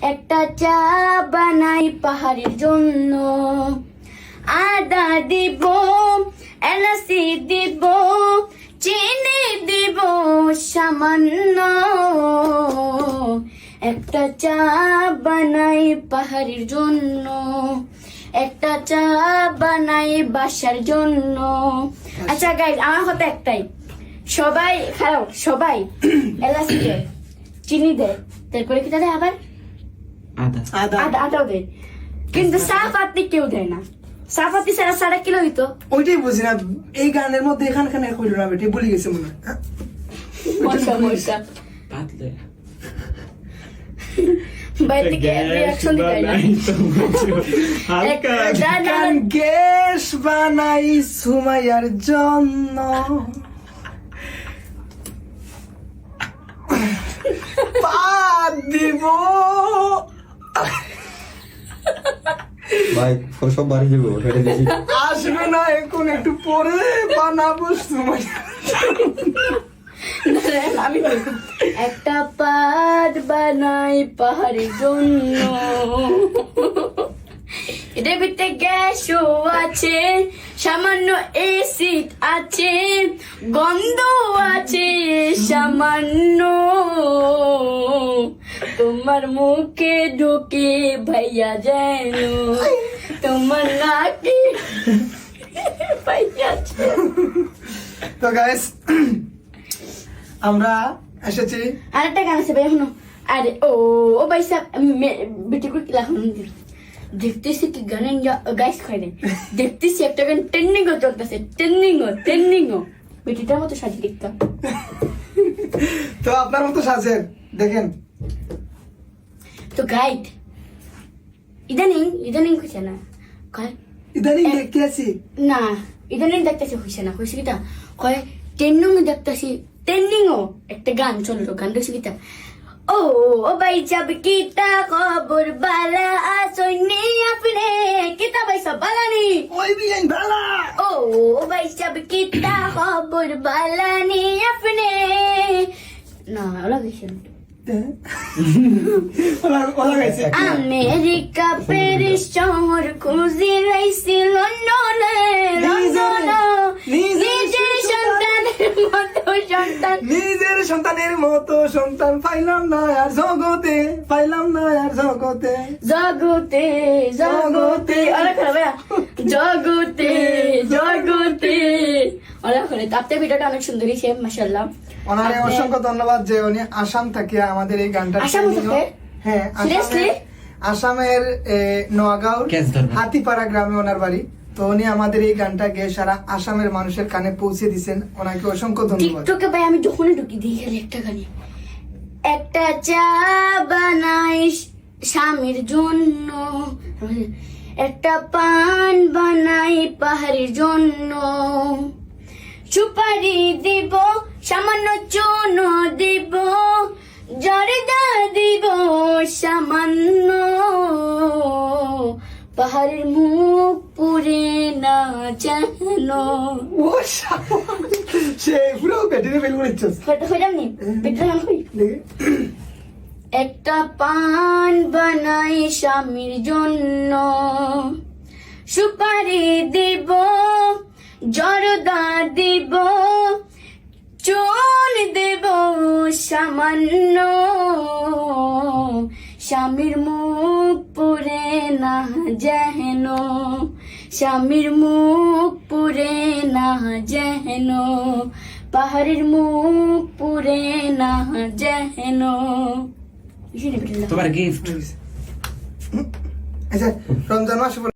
একটা চা বানাই পাহাড়ের জন্য। আদা দিব, এলাচি দিব, চিনি দিব সামান্য। একটা চা বানাই পাহাড়ের জন্য। একটা চা বানাই বাসার জন্য। আচ্ছা গাইজ আমার কথা একটাই। সবাই, খারাপ, সবাই এলাচি দেয়, চিনি দেয়, তারপরে কি তাহলে আবার আদা আদা আদা আটাও দেয় কিন্তু চা পাতি কেউ দেয় না। চা পাতি সারা সারা কিলো হইতো ওইটাই বুঝি না এই গানের মধ্যে এখানখানে কইল না বেটি ভুলে গেছে মনে হয়। মশা মশা। পাতলে। বাইরে থেকে রিয়াকশন দিতে না। হালকা। না, না, গান না। গ্যাস বানাই সুমাইয়ার জন্য। পাত দিব। ভাই সব বাড়ি যাব আসবে না এখন একটু পরে বানাবো বলব, একটা পাত বানাই পাহাড়ের জন্য। এটার ভিতরে গ্যাসও আছে সামান্য এসিড আছে গন্ধ আছে সামান্য। তোমার মুখে ঢুকে ভাইয়া যেন তোমার নাকে ভাইয়া তো গাইস আমরা এসেছি। আরেকটা গান আছে ভাই এখনও। আরে ও ও ভাই সাহেব বেটি করে কিলা এখন দেখতেছি কি গানের গাইস খাই দেখতেছি একটা গান ট্রেন্ডিং ও চলতেছে বেটিটার মতো সাজি দেখতাম। তো আপনার মতো সাজেন দেখেন। তো গাইড ইদানিং ইদানিং হয়েছে না? কয় ইদানিং দেখতে আছি। না ইদানিং দেখতেছি হয়েছে না হয়েছে কিটা কয় ট্রেন্ডিং দেখতেছি একটা গান চলল গান দেখছি কিটা ও ভাই যাব কিতা খবর বালা? আসনি আপনি কিতা ভাই সব বালানি ওই বিয়াইন ভালা ও ও ভাই সব কিতা খবর বালানি আপনি? না ওলা গেছে না। ওলা ওলা গাইছে আমেরিকা প্যারিস শহর খুঁজি রাইছি সন্তানের মতো সন্তান পাইলাম না আর জগতে পাইলাম না আর জগতে। জগতে জগতে খারাপ জগতে জগতে। অনেক আপনার ভিডিওটা অনেক সুন্দর হয়েছে মাসাল্লাহ ওনারে অসংখ্য ধন্যবাদ যে উনি আসাম থেকে আমাদের এই গানটা? হ্যাঁ আসামের নোয়াগাঁও হাতিপাড়া গ্রামে ওনার বাড়ি। তো উনি আমাদের এই গানটা গেয়ে সারা আসামের মানুষের কানে পৌঁছে দিছেন। ওনাকে অসংখ্য ধন্যবাদ। টিকটকে ভাই, আমি যখনই ঢুকি দিই খালি একটা গানে একটা চা বানাই স্বামীর জন্য, একটা পান বানাই পাহাড়ের জন্য। সুপারি দিব, সামান্য চুন দিব, জর্দা দিব, সামান্য পাহাড়ের মুখ পুরে না যেন। ও সে পুরো ব্যাটারি ফেল করে দিচ্ছিস হয়তো হইলাম নি পেটে একটা পান বানাই স্বামীর জন্য। সুপারি দিব জরদা দিব চল দেব সামান্য। স্বামীর মুখ না যেন স্বামীর মুখ পুরে না যেন পাহাড়ের মুখ পুরে না যেন। তোমার গিফট আচ্ছা রমজান মাস